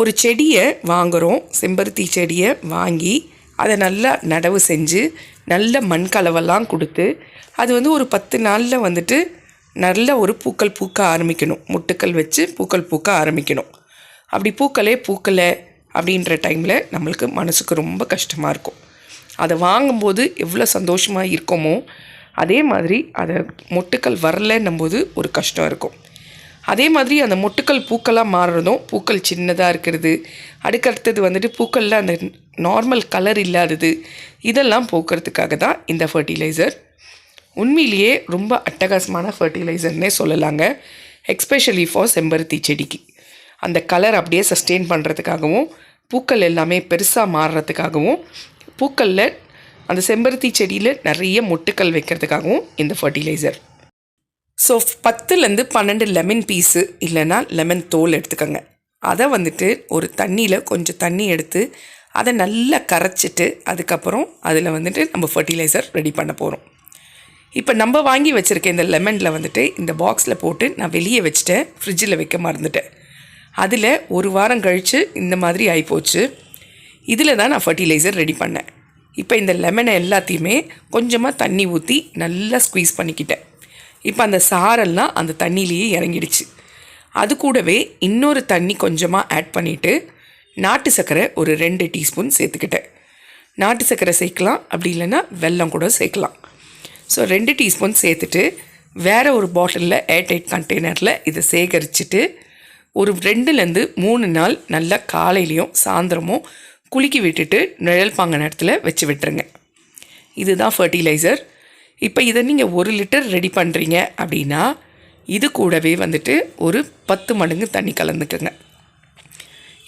ஒரு செடியை வாங்குகிறோம் செம்பருத்தி செடியை வாங்கி அதை நல்லா நடவு செஞ்சு நல்ல மண் கலவெல்லாம் கொடுத்து அது வந்து ஒரு பத்து நாளில் வந்துட்டு நல்ல ஒரு பூக்கள் பூக்க ஆரம்பிக்கணும். முட்டுக்கள் வச்சு பூக்கள் பூக்க ஆரம்பிக்கணும். அப்படி பூக்களே பூக்கலை அப்படின்ற டைமில் நம்மளுக்கு மனசுக்கு ரொம்ப கஷ்டமாக இருக்கும். அதை வாங்கும்போது எவ்வளோ சந்தோஷமாக இருக்கோமோ அதே மாதிரி அதை மொட்டுக்கள் வரலன்னும் போது ஒரு கஷ்டம் இருக்கும். அதே மாதிரி அந்த மொட்டுக்கள் பூக்களாக மாறுறதும் பூக்கள் சின்னதாக இருக்கிறது. அடுக்கடுத்தது வந்துட்டு பூக்களில் அந்த நார்மல் கலர் இல்லாதது. இதெல்லாம் போக்குறதுக்காக தான் இந்த ஃபர்டிலைசர் உண்மையிலேயே ரொம்ப அட்டகாசமான ஃபர்டிலைசர்னே சொல்லலாங்க. எக்ஸ்பெஷலி ஃபார் செம்பருத்தி செடிக்கு. அந்த கலர் அப்படியே சஸ்டெயின் பண்ணுறதுக்காகவும் பூக்கள் எல்லாமே பெருசாக மாறுறதுக்காகவும் பூக்களில் அந்த செம்பருத்தி செடியில் நிறைய மொட்டுக்கள் வைக்கிறதுக்காகவும் இந்த ஃபர்டிலைசர் ஸோ பத்துலேருந்து பன்னெண்டு லெமன் பீஸு இல்லைன்னா லெமன் தோல் எடுத்துக்கோங்க. அதை வந்துட்டு ஒரு தண்ணியில் கொஞ்சம் தண்ணி எடுத்து அதை நல்லா கரைச்சிட்டு அதுக்கப்புறம் அதில் வந்துட்டு நம்ம ஃபர்டிலைசர் ரெடி பண்ண போகிறோம் இப்போ நம்ம வாங்கி வச்சுருக்க இந்த லெமனில் வந்துட்டு இந்த பாக்ஸில் போட்டு நான் வெளியே வச்சுட்டேன். ஃப்ரிட்ஜில் வைக்க மறந்துட்டேன். அதில் ஒரு வாரம் கழித்து இந்த மாதிரி ஆகிப்போச்சு இதில் தான் நான் ஃபர்டிலைசர் ரெடி பண்ணேன். இப்போ இந்த லெமனை எல்லாத்தையுமே கொஞ்சமாக தண்ணி ஊற்றி நல்லா ஸ்குவீஸ் பண்ணிக்கிட்டேன். இப்போ அந்த சாரெல்லாம் அந்த தண்ணியிலேயே இறங்கிடுச்சு. அது கூடவே இன்னொரு தண்ணி கொஞ்சமாக ஆட் பண்ணிவிட்டு நாட்டு சர்க்கரை ஒரு ரெண்டு டீஸ்பூன் சேர்த்துக்கிட்டேன். நாட்டு சர்க்கரை சேர்க்கலாம் அப்படி இல்லைன்னா வெல்லம் கூட சேர்க்கலாம். ஸோ ரெண்டு டீஸ்பூன் சேர்த்துட்டு வேறு ஒரு பாட்டிலில் ஏர்டைட் கண்டெய்னரில் இதை சேகரிச்சுட்டு ஒரு ரெண்டுலேருந்து மூணு நாள் நல்லா காலையிலையும் சாயந்தரமும் குலுக்கி விட்டுட்டு நிழல் பாங்க நேரத்தில் வச்சு விட்டுருங்க. இதுதான் ஃபர்டிலைசர் இப்போ இதை நீங்கள் ஒரு லிட்டர் ரெடி பண்ணுறீங்க அப்படின்னா இது கூடவே வந்துட்டு ஒரு பத்து மடங்கு தண்ணி கலந்துக்கோங்க.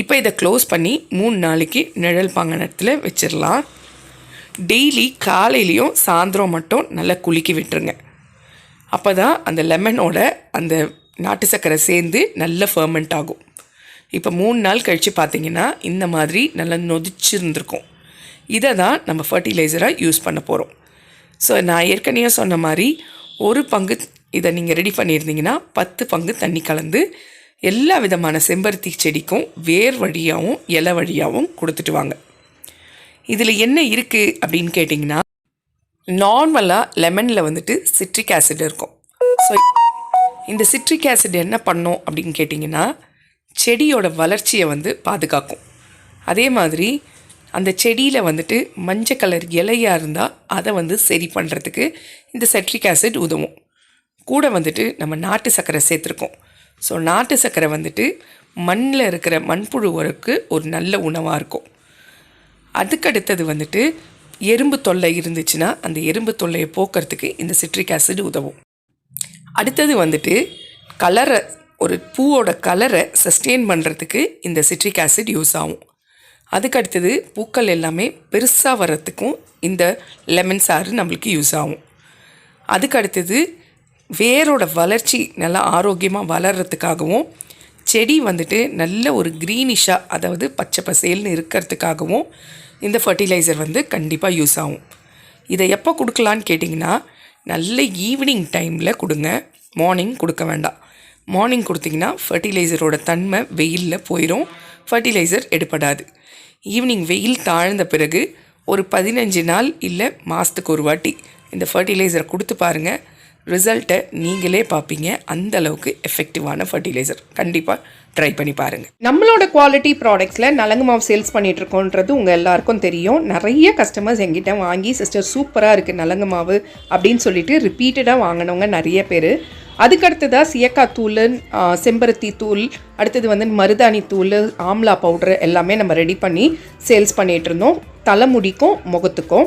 இப்போ இதை க்ளோஸ் பண்ணி மூணு நாளைக்கு நிழல் பாங்கனத்தில் நேரத்தில் வச்சிடலாம் டெய்லி காலையிலையும் சாயந்தரம் மட்டும் நல்லா குலுக்கி விட்டுருங்க. அப்போ தான் அந்த லெமனோட அந்த நாட்டு சர்க்கரை சேர்ந்து நல்ல ஃபர்மெண்ட் ஆகும். இப்போ மூணு நாள் கழித்து பார்த்தீங்கன்னா இந்த மாதிரி நல்லா நொதிச்சிருந்துருக்கும். இதை தான் நம்ம ஃபர்டிலைசராக யூஸ் பண்ண போகிறோம் ஸோ நான் ஏற்கனவே சொன்ன மாதிரி ஒரு பங்கு இதை நீங்கள் ரெடி பண்ணியிருந்தீங்கன்னா பத்து பங்கு தண்ணி கலந்து எல்லா விதமான செம்பருத்தி செடிக்கும் வேர் வழியாகவும் இலை வழியாகவும் கொடுத்துட்டு வாங்க. இதில் என்ன இருக்குது அப்படின்னு கேட்டிங்கன்னா நார்மலாக லெமனில் வந்துட்டு சிட்ரிக் ஆசிட் இருக்கும். ஸோ இந்த சிட்ரிக் ஆசிட் என்ன பண்ணும் அப்படின்னு கேட்டிங்கன்னா செடியோட வளர்ச்சியை வந்து பாதுகாக்கும். அதே மாதிரி அந்த செடியில் வந்துட்டு மஞ்சள் கலர் இலையாக இருந்தால் அதை வந்து சரி பண்ணுறதுக்கு இந்த செட்ரிக் ஆசிட் உதவும். கூட வந்துட்டு நம்ம நாட்டு சர்க்கரை சேர்த்துருக்கோம். ஸோ நாட்டு சர்க்கரை வந்துட்டு மண்ணில் இருக்கிற மண்புழுவுக்கு ஒரு நல்ல உணவாக இருக்கும். அதுக்கடுத்தது வந்துட்டு எறும்பு தொல்லை இருந்துச்சுன்னா அந்த எறும்பு தொல்லையை போக்குறதுக்கு இந்த சிட்ரிக் ஆசிட் உதவும். அடுத்தது வந்துட்டு கலரை ஒரு பூவோட கலரை சஸ்டெயின் பண்ணுறதுக்கு இந்த சிட்ரிக் ஆசிட் யூஸ் ஆகும். அதுக்கு அடுத்தது பூக்கள் எல்லாமே பெருசாக வர்றதுக்கும் இந்த லெமன் சாறு நம்மளுக்கு யூஸ் ஆகும். அதுக்கு அடுத்தது வேரோட வளர்ச்சி நல்லா ஆரோக்கியமாக வளர்கிறதுக்காகவும் செடி வந்துட்டு நல்ல ஒரு க்ரீனிஷாக அதாவது பச்சை பசேல்னு இருக்கிறதுக்காகவும் இந்த ஃபர்டிலைசர் வந்து கண்டிப்பாக யூஸ் ஆகும். இதை எப்போ கொடுக்கலான்னு கேட்டிங்கன்னா நல்ல ஈவினிங் டைமில் கொடுங்க. மார்னிங் கொடுக்க வேண்டாம். மார்னிங் கொடுத்தீங்கன்னா ஃபர்டிலைசரோட தன்மை வெயிலில் போயிடும் ஃபர்டிலைசர் எடுப்படாது ஈவினிங் வெயில் தாழ்ந்த பிறகு ஒரு பதினஞ்சு நாள் இல்லை மாதத்துக்கு ஒரு வாட்டி இந்த ஃபர்டிலைசரை கொடுத்து பாருங்கள் ரிசல்ட்டை நீங்களே பார்ப்பீங்க அந்த அளவுக்கு எஃபெக்டிவான ஃபர்டிலைசர் கண்டிப்பாக ட்ரை பண்ணி பாருங்கள் நம்மளோட குவாலிட்டி ப்ராடக்ட்ஸில் நலங்கு மாவு சேல்ஸ் பண்ணிகிட்ருக்கோன்றது உங்கள் எல்லாருக்கும் தெரியும். நிறைய கஸ்டமர்ஸ் எங்கிட்ட வாங்கி சிஸ்டர் சூப்பராக இருக்குது நலங்கு மாவு அப்படின்னு சொல்லிட்டு ரிப்பீட்டடாக வாங்கினவங்க நிறைய பேர். அதுக்கடுத்ததாக சியக்காய் தூள் செம்பருத்தி தூள் அடுத்தது வந்து மருதாணி தூள் ஆம்லா பவுடர் எல்லாமே நம்ம ரெடி பண்ணி சேல்ஸ் பண்ணிகிட்ருந்தோம் இருந்தோம். தலைமுடிக்கும் முகத்துக்கும்.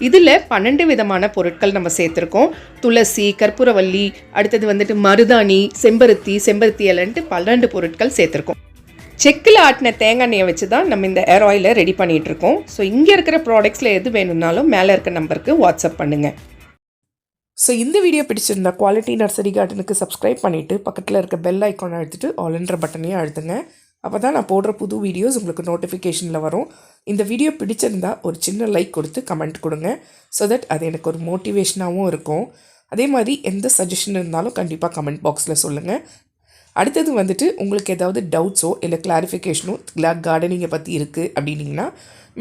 இதில் பன்னெண்டு விதமான பொருட்கள் நம்ம சேர்த்துருக்கோம். துளசி கற்பூரவல்லி அடுத்தது வந்துட்டு மருதாணி செம்பருத்தி செம்பருத்தி இலன்ட்டு பன்னெண்டு பொருட்கள் சேர்த்துருக்கோம். செக்கில் ஆட்டின தேங்காய் எண்ணெயை வச்சு தான் நம்ம இந்த ஏர் ஆயிலை ரெடி பண்ணிகிட்டு இருக்கோம் ஸோ இங்கே இருக்கிற ப்ராடக்ட்ஸில் எது வேணும்னாலும் மேலே இருக்க நம்பருக்கு வாட்ஸ்அப் பண்ணுங்கள் ஸோ இந்த வீடியோ பிடிச்சிருந்தா குவாலிட்டி நர்சரி கார்டனுக்கு சப்ஸ்கிரைப் பண்ணிவிட்டு பக்கத்தில் இருக்க பெல் ஐக்கானை அழுத்திட்டு ஆல்ன்ற பட்டனையும் அழுத்துங்க. அப்போ தான் நான் போடுற புது வீடியோஸ் உங்களுக்கு நோட்டிஃபிகேஷனில் வரும். இந்த வீடியோ பிடிச்சிருந்தா ஒரு சின்ன லைக் கொடுத்து கமெண்ட் கொடுங்க. ஸோ தட் அது எனக்கு ஒரு மோட்டிவேஷனாகவும் இருக்கும். அதே மாதிரி எந்த சஜஷன் இருந்தாலும் கண்டிப்பாக கமெண்ட் பாக்ஸில் சொல்லுங்கள் அடுத்தது வந்துட்டு உங்களுக்கு ஏதாவது டவுட்ஸோ இல்லை கிளாரிஃபிகேஷனோ கார்டனிங்கை பற்றி இருக்குது அப்படின்னீங்கன்னா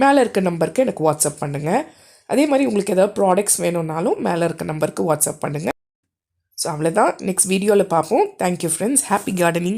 மேலே இருக்க நம்பருக்கு எனக்கு வாட்ஸ்அப் பண்ணுங்கள் அதே மாதிரி உங்களுக்கு ஏதாவது ப்ராடக்ட்ஸ் வேணும்னாலும் மேலே இருக்க நம்பருக்கு வாட்ஸ்அப் பண்ணுங்கள் ஸோ அவ்வளோதான் நெக்ஸ்ட் வீடியோவில் பார்ப்போம். Thank you friends happy gardening